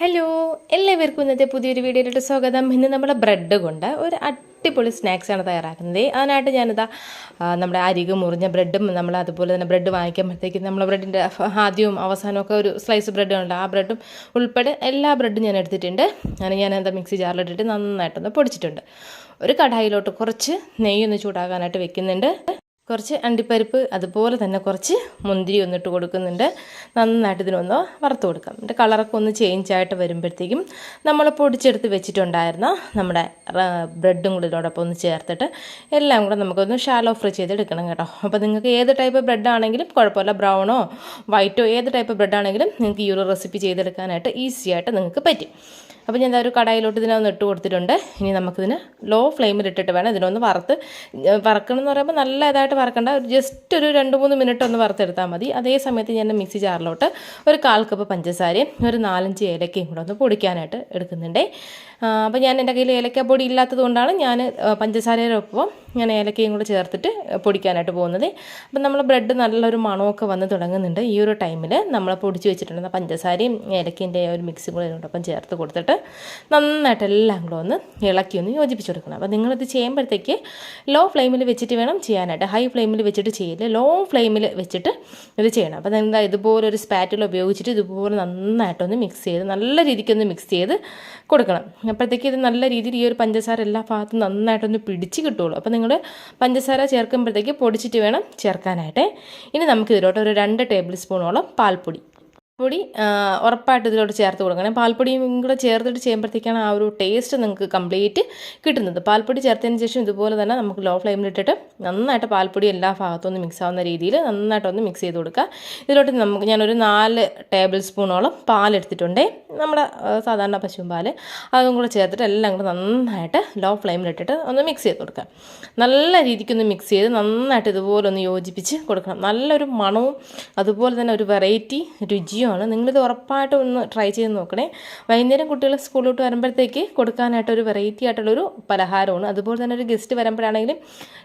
Hello എല്ലാവർക്കും ഇന്നത്തെ പുതിയൊരു വീഡിയോയിലോട്ട് സ്വാഗതം. ഇന്ന് നമ്മുടെ ബ്രെഡ് കൊണ്ട് ഒരു അടിപൊളി സ്നാക്സാണ് തയ്യാറാക്കുന്നത്. അതിനായിട്ട് ഞാനിതാ നമ്മുടെ അരികും മുറിഞ്ഞ ബ്രെഡും നമ്മൾ അതുപോലെ തന്നെ ബ്രെഡ് വാങ്ങിക്കുമ്പോഴത്തേക്കും നമ്മൾ ബ്രെഡിന്റെ ആദ്യവും അവസാനവും ഒക്കെ ഒരു സ്ലൈസ് ബ്രെഡ് ഉണ്ട് ആ ബ്രെഡും ഉൾപ്പെടെ എല്ലാ ബ്രെഡും ഞാൻ എടുത്തിട്ടുണ്ട്. അങ്ങനെ ഞാൻ എന്താ മിക്സി ജാറിലിട്ടിട്ട് നന്നായിട്ടൊന്ന് പൊടിച്ചിട്ടുണ്ട്. ഒരു കടായിലോട്ട് കുറച്ച് നെയ്യൊന്ന് ചൂടാകാനായിട്ട് വെക്കുന്നുണ്ട്. കുറച്ച് അണ്ടിപ്പരിപ്പ് അതുപോലെ തന്നെ കുറച്ച് മുന്തിരി ഒന്നിട്ട് കൊടുക്കുന്നുണ്ട്. നന്നായിട്ട് ഇതിനൊന്ന് വറുത്ത് കൊടുക്കാം. എന്നിട്ട് കളറൊക്കെ ഒന്ന് ചേഞ്ച് ആയിട്ട് വരുമ്പോഴത്തേക്കും നമ്മൾ പൊടിച്ചെടുത്ത് വെച്ചിട്ടുണ്ടായിരുന്ന നമ്മുടെ ബ്രെഡും കൂടി ഇതിനോടൊപ്പം ഒന്ന് ചേർത്തിട്ട് എല്ലാം കൂടെ നമുക്കൊന്ന് ഷാലോ ഫ്രൈ ചെയ്തെടുക്കണം കേട്ടോ. അപ്പോൾ നിങ്ങൾക്ക് ഏത് ടൈപ്പ് ബ്രെഡ് ആണെങ്കിലും കുഴപ്പമില്ല. ബ്രൗണോ വൈറ്റോ ഏത് ടൈപ്പ് ബ്രെഡ് ആണെങ്കിലും നിങ്ങൾക്ക് ഈ ഒരു റെസിപ്പി ചെയ്തെടുക്കാനായിട്ട് ഈസി ആയിട്ട് നിങ്ങൾക്ക് പറ്റും. അപ്പോൾ ഞാൻ ഒരു കടായിലോട്ട് ഇതിനൊന്ന് ഇട്ട് കൊടുത്തിട്ടുണ്ട്. ഇനി നമുക്കിതിന് ലോ ഫ്ലെയിമിൽ ഇട്ടിട്ട് വേണം ഇതിനൊന്ന് വറുത്ത് വറക്കണം എന്ന് പറയുമ്പോൾ നല്ല ഇതായിട്ട് വറക്കണ്ട. ഒരു ജസ്റ്റ് ഒരു രണ്ട് മൂന്ന് മിനിറ്റ് ഒന്ന് വറുത്തെടുത്താൽ മതി. അതേ സമയത്ത് ഞാൻ മിക്സി ജാറിലോട്ട് ഒരു കാൽ കപ്പ് പഞ്ചസാരയും ഒരു നാലഞ്ച് ഏലക്കയും കൂടെ ഒന്ന് പൊടിക്കാനായിട്ട് എടുക്കുന്നുണ്ടേ. അപ്പോൾ ഞാൻ എന്റെ കയ്യിൽ ഏലക്ക പൊടി ഇല്ലാത്തത് കൊണ്ടാണ് ഞാൻ പഞ്ചസാരയുടെ ഒപ്പം ഞാൻ ഏലക്കയും കൂടെ ചേർത്തിട്ട് പൊടിക്കാനായിട്ട് പോകുന്നത്. അപ്പം നമ്മൾ ബ്രെഡ് നല്ലൊരു മണമൊക്കെ വന്ന് തുടങ്ങുന്നുണ്ട്. ഈ ഒരു ടൈമിൽ നമ്മൾ പൊടിച്ച് വെച്ചിട്ടുണ്ട്. പഞ്ചസാരയും ഏലക്കിന്റെ ഒരു മിക്സും കൂടെ ഇതിനോടൊപ്പം ചേർത്ത് കൊടുത്തിട്ട് നന്നായിട്ട് എല്ലാം കൂടെ ഒന്ന് ഇളക്കി ഒന്ന് യോജിപ്പിച്ച് കൊടുക്കണം. അപ്പോൾ നിങ്ങളിത് ചെയ്യുമ്പോഴത്തേക്ക് ലോ ഫ്ലെയിമിൽ വെച്ചിട്ട് വേണം ചെയ്യാനായിട്ട്. ഹൈ ഫ്ലെയിമിൽ വെച്ചിട്ട് ചെയ്യില്ല ലോ ഫ്ലെയിമിൽ വെച്ചിട്ട് ഇത് ചെയ്യണം. അപ്പോൾ നിങ്ങൾ ഇതുപോലെ ഒരു സ്പാറ്റിൽ ഉപയോഗിച്ചിട്ട് ഇതുപോലെ നന്നായിട്ടൊന്ന് മിക്സ് ചെയ്ത് നല്ല രീതിക്കൊന്ന് മിക്സ് ചെയ്ത് കൊടുക്കണം. അപ്പോഴത്തേക്ക് ഇത് നല്ല രീതിയിൽ ഈ ഒരു പഞ്ചസാര എല്ലാ ഭാഗത്തും നന്നായിട്ടൊന്ന് പിടിച്ച് കിട്ടുള്ളൂ അപ്പോൾ നിങ്ങൾ പഞ്ചസാര ചേർക്കുമ്പോഴത്തേക്ക് പൊടിച്ചിട്ട് വേണം ചേർക്കാനായിട്ട്. ഇനി നമുക്ക് ഇതിലോട്ട് ഒരു രണ്ട് ടേബിൾ സ്പൂണോളം പാൽപ്പൊടി. പൊടി ഉറപ്പായിട്ട് ഇതിലോട്ട് ചേർത്ത് കൊടുക്കണം. പാൽപ്പൊടിയും കൂടെ ചേർത്തിട്ട് ചെയ്യുമ്പോഴത്തേക്കാണ് ആ ഒരു ടേസ്റ്റ് നിങ്ങൾക്ക് കംപ്ലീറ്റ് കിട്ടുന്നത്. പാൽപ്പൊടി ചേർത്തതിന് ശേഷം ഇതുപോലെ തന്നെ നമുക്ക് ലോ ഫ്ലെയിമിലിട്ടിട്ട് നന്നായിട്ട് പാൽപ്പൊടി എല്ലാ ഭാഗത്തും ഒന്ന് മിക്സ് ആവുന്ന രീതിയിൽ നന്നായിട്ടൊന്ന് മിക്സ് ചെയ്ത് കൊടുക്കുക. ഇതിലോട്ട് നമുക്ക് ഞാനൊരു നാല് ടേബിൾ സ്പൂണോളം പാലെടുത്തിട്ടുണ്ടേ നമ്മുടെ സാധാരണ പശുവും പാൽ അതും കൂടെ ചേർത്തിട്ട് എല്ലാം കൂടെ നന്നായിട്ട് ലോ ഫ്ലെയിമിലിട്ടിട്ട് ഒന്ന് മിക്സ് ചെയ്ത് കൊടുക്കുക. നല്ല രീതിക്കൊന്ന് മിക്സ് ചെയ്ത് നന്നായിട്ട് ഇതുപോലെ ഒന്ന് യോജിപ്പിച്ച് കൊടുക്കണം. നല്ലൊരു മണവും അതുപോലെ തന്നെ ഒരു വെറൈറ്റി രുചിയുമാണ് നിങ്ങളിത് ഉറപ്പായിട്ടും ഒന്ന് ട്രൈ ചെയ്ത് നോക്കണേ. വൈകുന്നേരം കുട്ടികൾ സ്കൂളിലോട്ട് വരുമ്പോഴത്തേക്ക് കൊടുക്കാനായിട്ട് ഒരു വെറൈറ്റി ആയിട്ടുള്ളൊരു പലഹാരമാണ്. അതുപോലെ തന്നെ ഒരു ഗസ്റ്റ് വരുമ്പോഴാണെങ്കിലും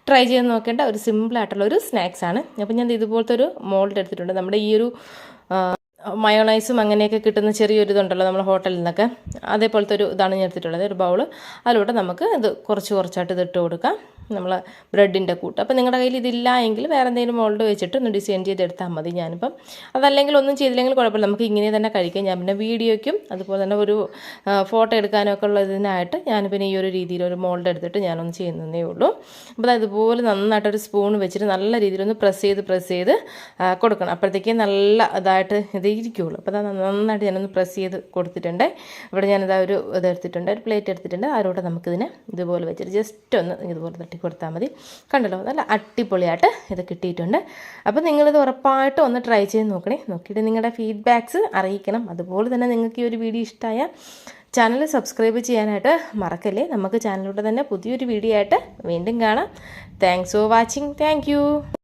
ട്രൈ ചെയ്ത് നോക്കേണ്ട ഒരു സിമ്പിളായിട്ടുള്ളൊരു ആയിട്ടുള്ള ഒരു സ്നാക്സ് ആണ്. അപ്പം ഞാൻ ഇതുപോലത്തെ ഒരു മോൾഡ് എടുത്തിട്ടുണ്ട്. നമ്മുടെ ഈ ഒരു മയോണൈസും അങ്ങനെയൊക്കെ കിട്ടുന്ന ചെറിയൊരു ഇതുണ്ടല്ലോ നമ്മുടെ ഹോട്ടലിൽ നിന്നൊക്കെ. അതേപോലത്തെ ഒരു ഇതാണ് ഞാൻ എടുത്തിട്ടുള്ളത്. ഒരു ബൗൾ അതിലൂടെ നമുക്ക് ഇത് കുറച്ച് കുറച്ചായിട്ട് ഇതിട്ട് കൊടുക്കാം. നമ്മൾ ബ്രെഡിന്റെ കൂട്ട്. അപ്പോൾ നിങ്ങളുടെ കയ്യിൽ ഇതില്ല എങ്കിൽ വേറെ എന്തെങ്കിലും മോൾഡ് വെച്ചിട്ട് ഒന്ന് ഡിസൈൻ ചെയ്തെടുത്താൽ മതി ഞാനിപ്പം. അതല്ലെങ്കിൽ ഒന്നും ചെയ്തില്ലെങ്കിൽ കുഴപ്പമില്ല. നമുക്ക് ഇങ്ങനെ തന്നെ കഴിക്കാം. ഞാൻ പിന്നെ വീഡിയോയ്ക്കും അതുപോലെ തന്നെ ഒരു ഫോട്ടോ എടുക്കാനൊക്കെ ഉള്ളതിനായിട്ട് ഞാൻ പിന്നെ ഈ ഒരു രീതിയിൽ ഒരു മോൾഡ് എടുത്തിട്ട് ഞാനൊന്ന് ചെയ്യുന്നതേ ഉള്ളൂ. അപ്പോൾ അതുപോലെ നന്നായിട്ടൊരു സ്പൂൺ വെച്ചിട്ട് നല്ല രീതിയിൽ ഒന്ന് പ്രസ് ചെയ്ത് പ്രസ് ചെയ്ത് കൊടുക്കണം. അപ്പോഴത്തേക്കും നല്ല ഇതായിട്ട് ഇത് ഇരിക്കുകയുള്ളൂ അപ്പോൾ അത് നന്നായിട്ട് ഞാനൊന്ന് പ്രസ് ചെയ്ത് കൊടുത്തിട്ടുണ്ട്. ഇവിടെ ഞാനിതാ ഒരു ഇത് എടുത്തിട്ടുണ്ട്. ഒരു പ്ലേറ്റ് എടുത്തിട്ടുണ്ട്. അതിലൂടെ നമുക്കിതിനെ ഇതുപോലെ വെച്ചിട്ട് ജസ്റ്റ് ഒന്ന് ഇതുപോലെ തട്ടി കൊടുത്താൽ മതി. കണ്ടല്ലോ നല്ല അടിപൊളിയായിട്ട് ഇത് കിട്ടിയിട്ടുണ്ട്. അപ്പോൾ നിങ്ങളിത് ഉറപ്പായിട്ടും ഒന്ന് ട്രൈ ചെയ്ത് നോക്കണേ. നോക്കിയിട്ട് നിങ്ങളുടെ ഫീഡ്ബാക്ക്സ് അറിയിക്കണം. അതുപോലെ തന്നെ നിങ്ങൾക്ക് ഈ ഒരു വീഡിയോ ഇഷ്ടമായ ചാനൽ സബ്സ്ക്രൈബ് ചെയ്യാനായിട്ട് മറക്കല്ലേ? നമുക്ക് ചാനലിലൂടെ തന്നെ പുതിയൊരു വീഡിയോ ആയിട്ട് വീണ്ടും കാണാം. Thanks for watching thank